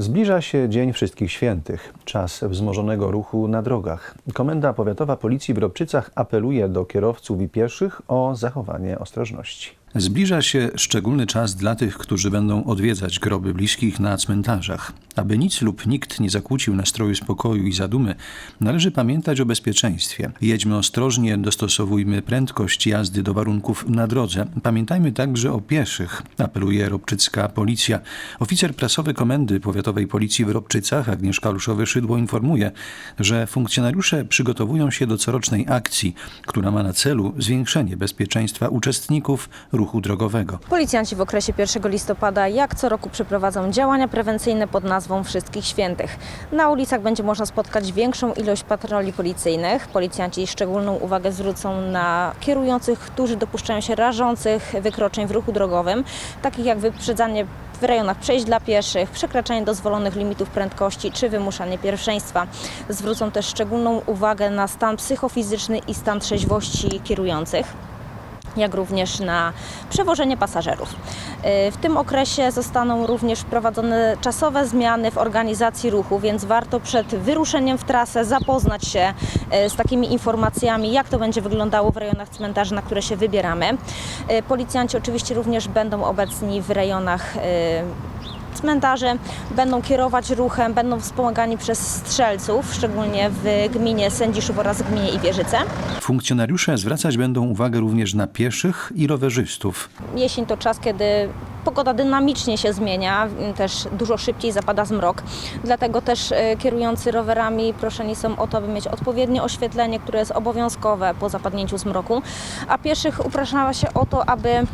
Zbliża się Dzień Wszystkich Świętych, czas wzmożonego ruchu na drogach. Komenda Powiatowa Policji w Robczycach apeluje do kierowców i pieszych o zachowanie ostrożności. Zbliża się szczególny czas dla tych, którzy będą odwiedzać groby bliskich na cmentarzach. Aby nic lub nikt nie zakłócił nastroju spokoju i zadumy, należy pamiętać o bezpieczeństwie. Jedźmy ostrożnie, dostosowujmy prędkość jazdy do warunków na drodze. Pamiętajmy także o pieszych, apeluje Robczycka Policja. Oficer prasowy Komendy Powiatowej Policji w Robczycach, Agnieszka Luszowy-Szydło informuje, że funkcjonariusze przygotowują się do corocznej akcji, która ma na celu zwiększenie bezpieczeństwa uczestników ruchu drogowego. Policjanci w okresie 1 listopada jak co roku przeprowadzą działania prewencyjne pod nazwą Wszystkich Świętych. Na ulicach będzie można spotkać większą ilość patroli policyjnych. Policjanci szczególną uwagę zwrócą na kierujących, którzy dopuszczają się rażących wykroczeń w ruchu drogowym, takich jak wyprzedzanie w rejonach przejść dla pieszych, przekraczanie dozwolonych limitów prędkości czy wymuszanie pierwszeństwa. Zwrócą też szczególną uwagę na stan psychofizyczny i stan trzeźwości kierujących jak również na przewożenie pasażerów. Y, W tym okresie zostaną również wprowadzone czasowe zmiany w organizacji ruchu, więc warto przed wyruszeniem w trasę zapoznać się y, z takimi informacjami, jak to będzie wyglądało w rejonach cmentarzy, na które się wybieramy. Y, Policjanci oczywiście również będą obecni w rejonach cmentarzy, będą kierować ruchem, będą wspomagani przez strzelców, szczególnie w gminie Sędziszów oraz gminie Iwierzyce. Funkcjonariusze zwracać będą uwagę również na pieszych i rowerzystów. Jesień to czas, kiedy pogoda dynamicznie się zmienia, też dużo szybciej zapada zmrok. Dlatego też e, kierujący rowerami proszeni są o to, aby mieć odpowiednie oświetlenie, które jest obowiązkowe po zapadnięciu zmroku. A pieszych upraszała się o to, aby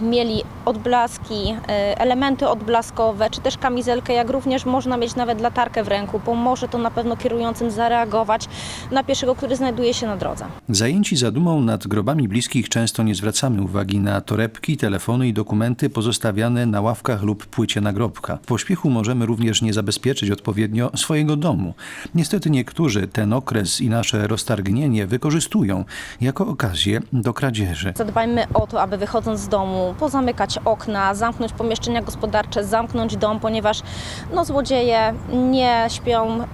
mieli odblaski, e, elementy odblaskowe, czy też kamizelkę, jak również można mieć nawet latarkę w ręku. Pomoże to na pewno kierującym zareagować na pieszego, który znajduje się na drodze. Zajęci zadumą nad grobami bliskich często nie zwracamy uwagi na torebki, telefony i dokumenty pozostawiane na ławkach lub płycie nagrobka. W pośpiechu możemy również nie zabezpieczyć odpowiednio swojego domu. Niestety niektórzy ten okres i nasze roztargnienie wykorzystują jako okazję do kradzieży. Zadbajmy o to, aby wychodząc z domu pozamykać okna, zamknąć pomieszczenia gospodarcze, zamknąć dom, ponieważ no, złodzieje nie śpią, y,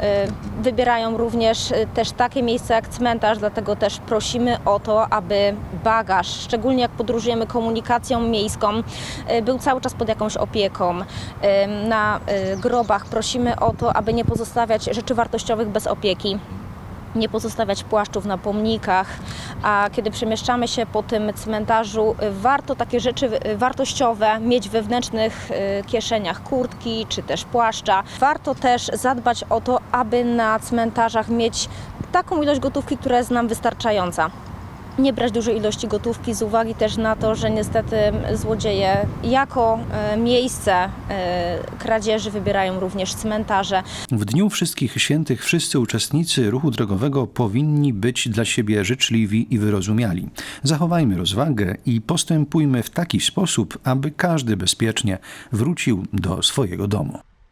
wybierają również y, też takie miejsca jak cmentarz, dlatego też prosimy o to, aby bagaż, szczególnie jak podróżujemy komunikacją miejską, y, był cały czas pod jakąś opieką. Na grobach prosimy o to, aby nie pozostawiać rzeczy wartościowych bez opieki nie pozostawiać płaszczów na pomnikach, a kiedy przemieszczamy się po tym cmentarzu, y, warto takie rzeczy y, wartościowe mieć we wewnętrznych y, kieszeniach kurtki czy też płaszcza. Warto też zadbać o to, aby na cmentarzach mieć taką ilość gotówki, która jest nam wystarczająca. Nie brać dużej ilości gotówki z uwagi też na to, że niestety złodzieje jako e, miejsce e, kradzieży wybierają również cmentarze. W Dniu Wszystkich Świętych wszyscy uczestnicy ruchu drogowego powinni być dla siebie życzliwi i wyrozumiali. Zachowajmy rozwagę i postępujmy w taki sposób, aby każdy bezpiecznie wrócił do swojego domu.